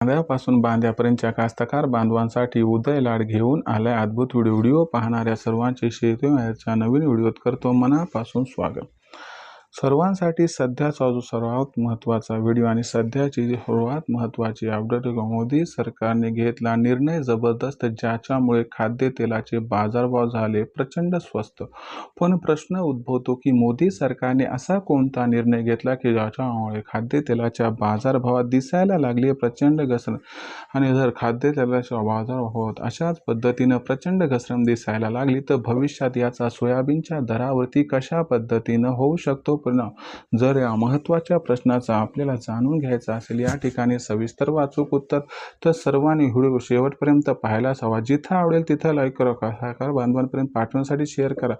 बांध्यापासून बांध्यापर्यंतच्या कास्तकार बांधवांसाठी उदय लाड घेऊन आलाय अद्भुत व्हिडिओ व्हिडिओ पाहणाऱ्या सर्वांचे शेती नवीन व्हिडिओत करतो मनापासून स्वागत. सर्वांसाठी सध्याचा जो सर्वात महत्त्वाचा व्हिडिओ आणि सध्याची जी सर्वात महत्त्वाची अपडेट मोदी सरकारने घेतला निर्णय जबरदस्त ज्याच्यामुळे खाद्यतेलाचे बाजारभाव झाले प्रचंड स्वस्त. पण प्रश्न उद्भवतो की मोदी सरकारने असा कोणता निर्णय घेतला की ज्याच्यामुळे खाद्यतेलाच्या बाजारभावात दिसायला लागली प्रचंड घसरण? आणि जर खाद्यतेलाच्या बाजारभावात अशाच पद्धतीनं प्रचंड घसरण दिसायला लागली तर भविष्यात याचा सोयाबीनच्या दरावरती कशा पद्धतीनं होऊ शकतो? परिणाम जर या महत्त्वाच्या प्रश्नाचा आपल्याला जाणून घ्यायचा असेल या ठिकाणी सविस्तर वाचूक उत्तर तर सर्वांनी व्हिडिओ शेवटपर्यंत पाहायलाच हवा. जिथं आवडेल तिथं लाईक करा सहकार बांधवांपर्यंत पाठवण्यासाठी शेअर करा.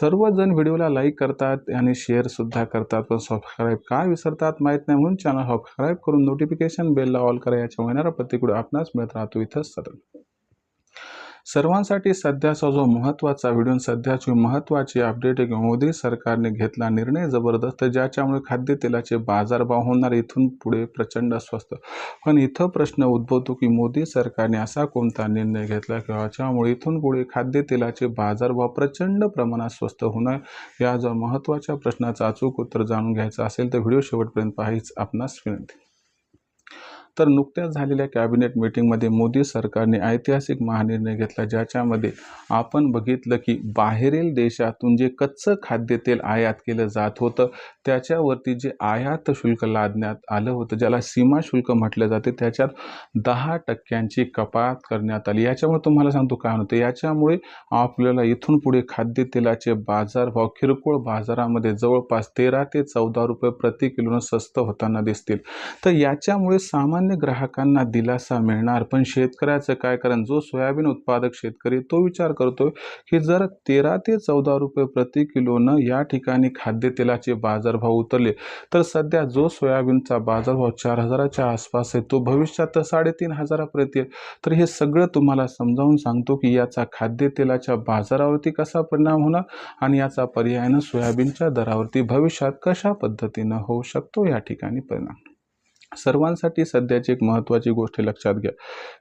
सर्वजण व्हिडिओला लाईक करतात आणि शेअरसुद्धा करतात पण सबस्क्राईब काय विसरतात माहीत नाही. म्हणून चॅनल सबस्क्राईब करून नोटिफिकेशन बेलला ऑल करा. याच्या होणारा प्रतिक्रिया आपणास मिळत राहतो. इथंच सतत. सर्वांसाठी सध्याचा जो महत्त्वाचा व्हिडिओ सध्याची महत्त्वाची अपडेट आहे की मोदी सरकारने घेतला निर्णय जबरदस्त ज्याच्यामुळे खाद्यतेलाचे बाजारभाव होणार इथून पुढे प्रचंड स्वस्त पण इथं प्रश्न उद्भवतो की मोदी सरकारने असा कोणता निर्णय घेतला की ज्याच्यामुळे इथून पुढे खाद्यतेलाचे बाजारभाव प्रचंड प्रमाणात स्वस्त होणार या जर महत्त्वाच्या प्रश्नाचं अचूक उत्तर जाणून घ्यायचं असेल तर व्हिडिओ शेवटपर्यंत पाहायच आपणास विनंती. तर नुकत्याच झालेल्या कॅबिनेट मीटिंगमध्ये मोदी सरकारने ऐतिहासिक महानिर्णय घेतला ज्याच्यामध्ये आपण बघितलं की बाहेरील देशातून जे कच्चं खाद्यतेल आयात केलं जात होतं त्याच्यावरती जे आयात शुल्क लादण्यात आलं होतं ज्याला सीमा शुल्क म्हटलं जाते त्याच्यात दहा टक्क्यांची कपात करण्यात आली. याच्यामुळे तुम्हाला सांगतो काय होतं? याच्यामुळे आपल्याला इथून पुढे खाद्यतेलाचे बाजारभाव किरकोळ बाजारामध्ये जवळपास तेरा ते चौदा रुपये प्रति किलोनं स्वस्त होताना दिसतील. तर याच्यामुळे सामान्य सामान्य ग्राहकांना दिलासा मिळणार पण शेतकऱ्याचं काय? कारण जो सोयाबीन उत्पादक शेतकरी तो विचार करतोय की जर तेरा ते चौदा रुपये प्रति किलोनं या ठिकाणी खाद्यतेलाचे बाजारभाव उतरले तर सध्या जो सोयाबीनचा बाजारभाव चार हजाराच्या आसपास आहे तो भविष्यात तर साडेतीन हजारापर्यंत येईल. तर हे सगळं तुम्हाला समजावून सांगतो की याचा खाद्यतेलाच्या बाजारावरती कसा परिणाम होणार आणि याचा पर्यायानं सोयाबीनच्या दरावरती भविष्यात कशा पद्धतीनं होऊ शकतो या ठिकाणी परिणाम. सर्वांसाठी सध्याची एक महत्त्वाची गोष्ट लक्षात घ्या.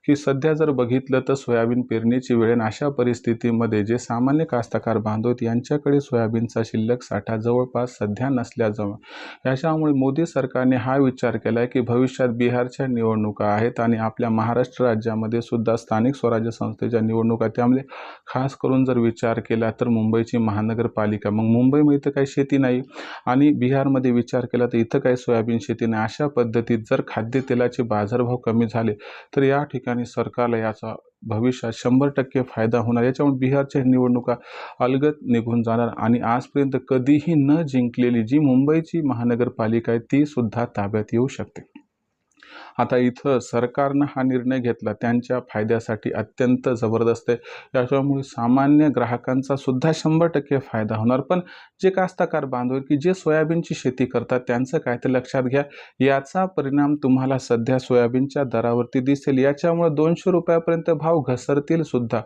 की सध्या जर बघितलं तर सोयाबीन पेरणीची वेळ अशा परिस्थितीमध्ये जे सामान्य कास्तकार बांधवत यांच्याकडे सोयाबीनचा शिल्लक साठा जवळपास सध्या नसल्याजवळ. याच्यामुळे मोदी सरकारने हा विचार केला आहे की भविष्यात बिहारच्या निवडणुका आहेत आणि आपल्या महाराष्ट्र राज्यामध्ये सुद्धा स्थानिक स्वराज्य संस्थेच्या निवडणुका त्यामध्ये खास करून जर विचार केला तर मुंबईची महानगरपालिका. मग मुंबईमध्ये तर काही शेती नाही आणि बिहारमध्ये विचार केला तर इथं काही सोयाबीन शेती नाही. अशा पद्धतीत जर खाद्यतेलाचे बाजारभाव कमी झाले तर या ठिकाणी सरकारला याचा भविष्यात शंभर टक्के फायदा होणार. याच्यामुळे बिहारच्या निवडणुका अलगत निघून जाणार आणि आजपर्यंत कधीही न जिंकलेली जी मुंबईची महानगरपालिका आहे ती सुद्धा ताब्यात येऊ शकते. आता इथं सरकारनं हा निर्णय घेतला त्यांच्या फायद्यासाठी अत्यंत जबरदस्त आहे. याच्यामुळे सामान्य ग्राहकांचा सुद्धा शंभर टक्के फायदा होणार. पण जे कास्तकार बांधव की जे सोयाबीनची शेती करतात त्यांचं काय ते लक्षात घ्या. याचा परिणाम तुम्हाला सध्या सोयाबीनच्या दरावरती दिसेल. याच्यामुळे दोनशे रुपयापर्यंत भाव घसरतील सुद्धा.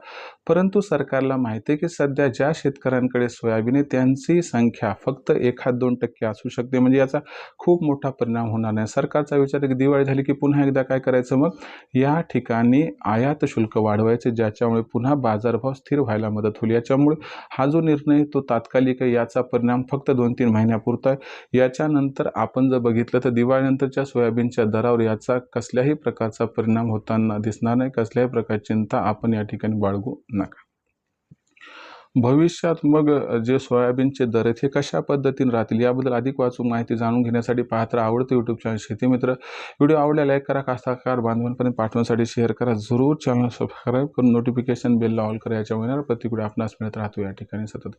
परंतु सरकारला माहिती आहे की सध्या ज्या शेतकऱ्यांकडे सोयाबीन आहे त्यांची संख्या फक्त एखाद दोन टक्के असू शकते. म्हणजे याचा खूप मोठा परिणाम होणार नाही. सरकारचा विचार की दिवाळी झाली की पुन्हा एकदा काय करायचं मग? या ठिकाणी आयात शुल्क वाढवायचे ज्याच्यामुळे पुन्हा बाजारभाव स्थिर व्हायला मदत होईल. याच्यामुळे हा जो निर्णय तो तात्कालिक आहे याचा परिणाम फक्त दोन तीन महिन्यापुरता आहे. याच्यानंतर आपण जर बघितलं तर दिवाळीनंतरच्या सोयाबीनच्या दरावर याचा कसल्याही प्रकारचा परिणाम होताना दिसणार नाही. कसल्याही प्रकारची चिंता आपण या ठिकाणी बाळगू नका. भविष्यात मग जे सोयाबीनचे दर आहेत हे कशा पद्धतीने राहतील? याबद्दल अधिक वाचून माहिती जाणून घेण्यासाठी पाहत्र आवडतं यूट्यूब चॅनल शेतीमित्र व्हिडिओ आवडला लाईक करा कास्ताकार बांधवांपर्यंत पाठवण्यासाठी शेअर करा. जरूर चॅनल सबस्क्राईब करून नोटिफिकेशन बेलला ऑल करा. याच्या होणार प्रतिक्रिया आपणास मिळत राहतो. या ठिकाणी सतत.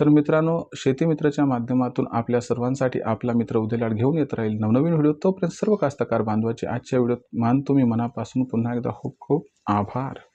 तर मित्रांनो शेतीमित्राच्या माध्यमातून आपल्या सर्वांसाठी आपला मित्र उद्यालाड घेऊन येत राहील नवनवीन व्हिडिओ. तोपर्यंत सर्व कास्तकार बांधवाचे आजच्या व्हिडिओत मान तुम्ही मनापासून पुन्हा एकदा खूप खूप आभार.